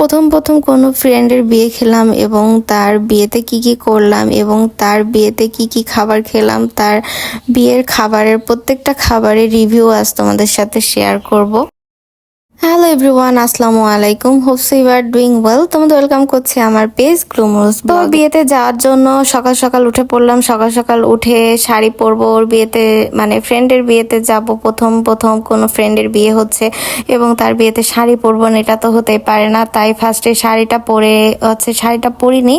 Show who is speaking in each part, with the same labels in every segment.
Speaker 1: প্রথম প্রথম কোনো ফ্রেন্ডের বিয়ে খেলাম এবং তার বিয়েতে কি কি করলাম এবং তার বিয়েতে কি কি খাবার খেলাম, তার বিয়ের খাবারের প্রত্যেকটা খাবারের রিভিউ আজ তোমাদের সাথে শেয়ার করব। হ্যালো এভরিওয়ান আসসালামু আলাইকুম। Hopes you are doing well তোমাদের ওয়েলকাম করছি আমার পেজ গ্লুমোস তো বিয়েতে যাওয়ার জন্য সকাল সকাল উঠে পড়লাম। সকাল সকাল উঠে শাড়ি পরবো ওর বিয়েতে মানে ফ্রেন্ডের বিয়েতে যাব। প্রথম প্রথম কোনো ফ্রেন্ডের বিয়ে হচ্ছে এবং তার বিয়েতে শাড়ি পরবো না এটা তো হতেই পারে না। তাই ফার্স্টে শাড়িটা পরে হচ্ছে শাড়িটা পরিনি।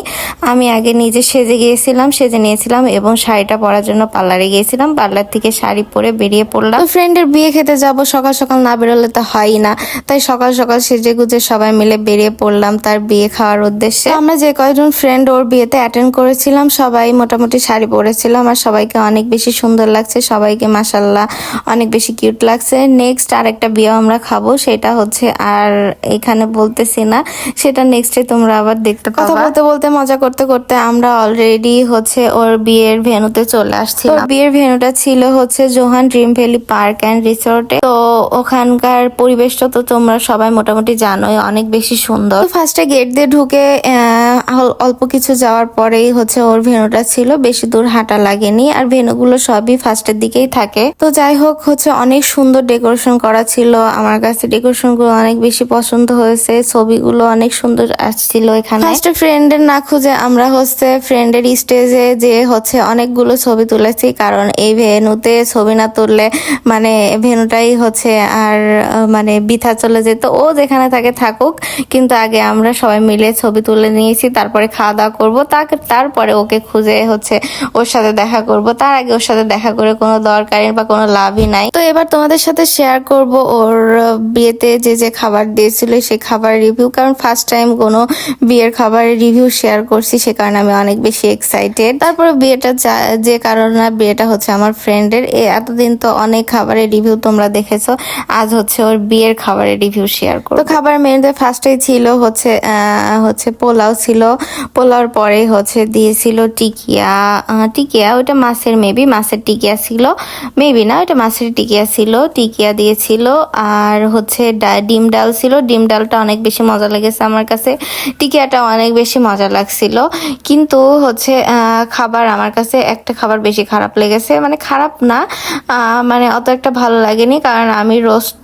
Speaker 1: আমি আগে নিজে সেজে গিয়েছিলাম সেজে নিয়েছিলাম এবং শাড়িটা পরার জন্য পার্লারে গিয়েছিলাম। পার্লার থেকে শাড়ি পরে বেরিয়ে পড়লাম। ফ্রেন্ডের বিয়ে খেতে যাব সকাল সকাল না বেরোলে তো হয়ই না। তাই সকাল সকাল সেজে গুজে সবাই মিলে বেরিয়ে পড়লাম তার বিয়ে খাওয়ার উদ্দেশ্যে। আমরা যে কয়েকজন ফ্রেন্ড ওর বিয়েতে অ্যাটেন্ড করেছিলাম সবাই মোটামুটি শাড়ি পরেছিলাম আর সবাইকে অনেক বেশি সুন্দর লাগছে সবাইকে মাসাল্লাহ অনেক বেশি কিউট লাগছে। নেক্সট আরেকটা বিয়ে আমরা খাব সেটা হচ্ছে আর এখানে বলতেছি না সেটা নেক্সটে তোমরা আবার দেখতে পাবে। কথা বলতে বলতে মজা করতে করতে আমরা অলরেডি হচ্ছে ওর বিয়ের ভেনুতে চলে আসছি বিয়ের ভেনুটা ছিল হচ্ছে Johan dream valley park and রিসোর্টে তো ওখানকার পরিবেশটা তো তোমরা সবাই মোটামুটি জানোই, অনেক বেশি সুন্দর। ফার্স্টে গেট দিয়ে ঢুকে অল্প কিছু যাওয়ার পরেই হচ্ছে ওর ভেনুটা ছিল, বেশি দূর হাঁটা লাগেনি, আর ভেনুগুলো সবই ফার্স্টের দিকেই থাকে। তো যাই হোক, হচ্ছে অনেক সুন্দর ডেকোরেশন করা ছিল, আমার কাছে ডেকোরেশনগুলো অনেক বেশি পছন্দ হয়েছে, ছবিগুলো অনেক সুন্দর আসছিল এখানে। ফার্স্টে ফ্রেন্ডের না খুঁজে আমরা হচ্ছে ফ্রেন্ডের স্টেজে যে হচ্ছে অনেকগুলো ছবি তুলেছি, কারণ এই ভেনুতে ছবি না তুললে মানে ভেনুটাই হচ্ছে আর মানে বৃথা চলে যেত। ও যেখানে থাকে থাকুক, কিন্তু আগে আমরা সবাই মিলে ছবি তুলে নিয়েছি, তারপরে খাওয়া দাওয়া করব। তাকে, তারপরে ওকে খুঁজে হচ্ছে ওর সাথে দেখা করব। তার আগে ওর সাথে দেখা করে কোনো দরকারি বা কোনো লাভই নাই। তো এবার তোমাদের সাথে শেয়ার করব ওর বিয়েতে যে যে খাবার দিয়েছিল সেই খাবার রিভিউ কারণ ফার্স্ট টাইম কোনো বিয়ের খাবারের রিভিউ শেয়ার করছি, সে কারণে আমি অনেক বেশি এক্সাইটেড তারপরে বিয়েটা যে কারণে বিয়েটা হচ্ছে আমার ফ্রেন্ডের এতদিন তো অনেক খাবারের রিভিউ তোমরা দেখেছ। আজ হচ্ছে ওর বিয়ের খাবারের রিভিউ শেয়ার করব। তো খাবার মেনুতে ফার্স্টেই ছিল হচ্ছে হচ্ছে পোলাও ছিল। পোলাওর পরে হচ্ছে দিয়েছিল টিকিয়া। টিকিয়া ওটা মাছের মেবি মাছের টিকিয়া ছিল। মেবি না ওটা মাছের টিকিয়া ছিল। টিকিয়া দিয়েছিল। আর হচ্ছে ডিম ডাল ছিল। ডিম ডালটা অনেক বেশি মজা লেগেছে আমার কাছে। টিকিয়াটা অনেক বেশি মজা লাগছিল। কিন্তু হচ্ছে খাবার আমার কাছে, একটা খাবার বেশি খারাপ লেগেছে। মানে খারাপ না মানে অত একটা ভালো লাগেনি। কারণ আমি রোস্ট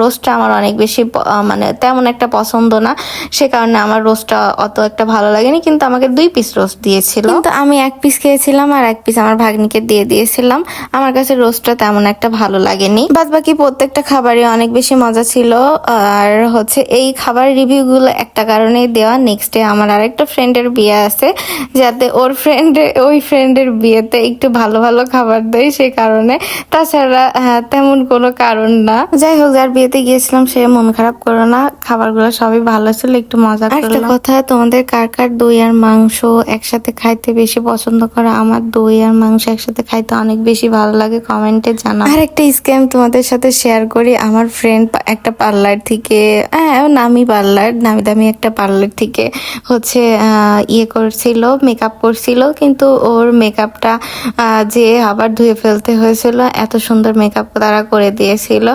Speaker 1: রোস্টটা আমার অনেক বেশি মানে তেমন একটা পছন্দ না। সে কারণে আমার রোস্টটা অত একটা ভালো লাগেনি কিন্তু আমাকে দুই পিস রোস্ট দিয়েছিল। কিন্তু আমি এক পিস খেয়েছিলাম আর এক পিস আমার ভাগ্নিকে দিয়ে দিয়েছিলাম। আমার কাছে রোস্টটা তেমন একটা ভালো লাগেনি। বাদ বাকি প্রত্যেকটা খাবারই অনেক বেশি মজা ছিল। আর হচ্ছে এই খাবার রিভিউগুলো একটা কারণেই দেওয়া। নেক্সট ডে আমার আরেকটা ফ্রেন্ডের বিয়ে আছে যাতে ওর ফ্রেন্ড ওই ফ্রেন্ডের বিয়েতে একটু ভালো ভালো খাবার দেয় সে কারণে। তাছাড়া হ্যাঁ, তেমন কোনো কারণ না। যাই হোক যার বিয়েতে গিয়েছিলাম সে মন খারাপ করো না খাবারগুলো সবই ভালো ছিল একটু মজা একটা কথা তোমাদের কার কার দই আর মাংস একসাথে খাইতে বেশি পছন্দ করে? আমার দই আর মাংস একসাথে খাইতে অনেক বেশি ভালো লাগে কমেন্টে জানা আর একটা স্ক্যাম তোমাদের সাথে শেয়ার করি আমার ফ্রেন্ড একটা পার্লার থেকে হ্যাঁ নামি পার্লার নামি দামি একটা পার্লার থেকে হচ্ছে আহ, ইয়ে করছিল মেকআপ করছিল কিন্তু ওর মেকআপটা যে আবার ধুয়ে ফেলতে হয়েছিল এত সুন্দর মেকআপ তারা করে দিয়েছিল।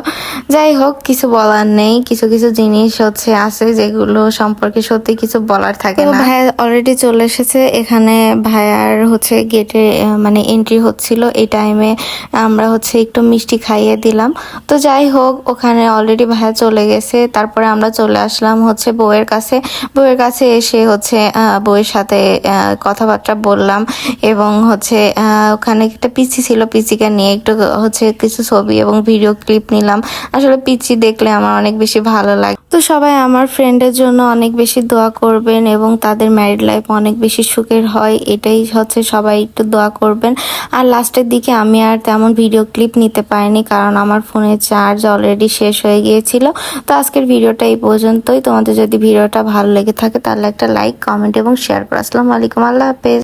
Speaker 1: যাই হোক কিছু বলার নেই। কিছু কিছু জিনিস হচ্ছে আছে যেগুলো সম্পর্কে সত্যি কিছু বলার থাকে না। ভাই অলরেডি চলে এসেছে। এখানে ভাইয়ার হচ্ছে গেটে মানে এন্ট্রি হচ্ছিল। এই টাইমে আমরা হচ্ছে একটু মিষ্টি খাইয়ে দিলাম। তো যাই হোক ওখানে অলরেডি ভাইয়া চলে গেছে। তারপরে আমরা চলে আসলাম হচ্ছে বউয়ের কাছে। বউয়ের কাছে এসে হচ্ছে আহ, বউয়ের সাথে কথাবার্তা বললাম এবং হচ্ছে আহ, ওখানে একটা পিসি ছিল। পিচিকে নিয়ে একটু হচ্ছে কিছু ছবি এবং ভিডিও ক্লিপ নিলাম। আসলে পিচি দেখলে আমার অনেক বেশি ভালো লাগে। তো সবাই আমার ফ্রেন্ডের জন্য অনেক বেশি দোয়া করবেন এবং তাদের ম্যারিড লাইফ অনেক বেশি সুখের হয়, এটাই হচ্ছে সবাই একটু দোয়া করবেন। আর লাস্টের দিকে আমি আর তেমন ভিডিও ক্লিপ নিতে পারিনি কারণ আমার ফোনের চার্জ অলরেডি শেষ হয়ে গিয়েছিল। তো আজকের ভিডিওটা এই পর্যন্তই। তোমাদের যদি ভিডিওটা ভালো লেগে থাকে তাহলে একটা লাইক কমেন্ট এবং শেয়ার করো। আসসালামু আলাইকুম। আল্লাহ হাফেজ।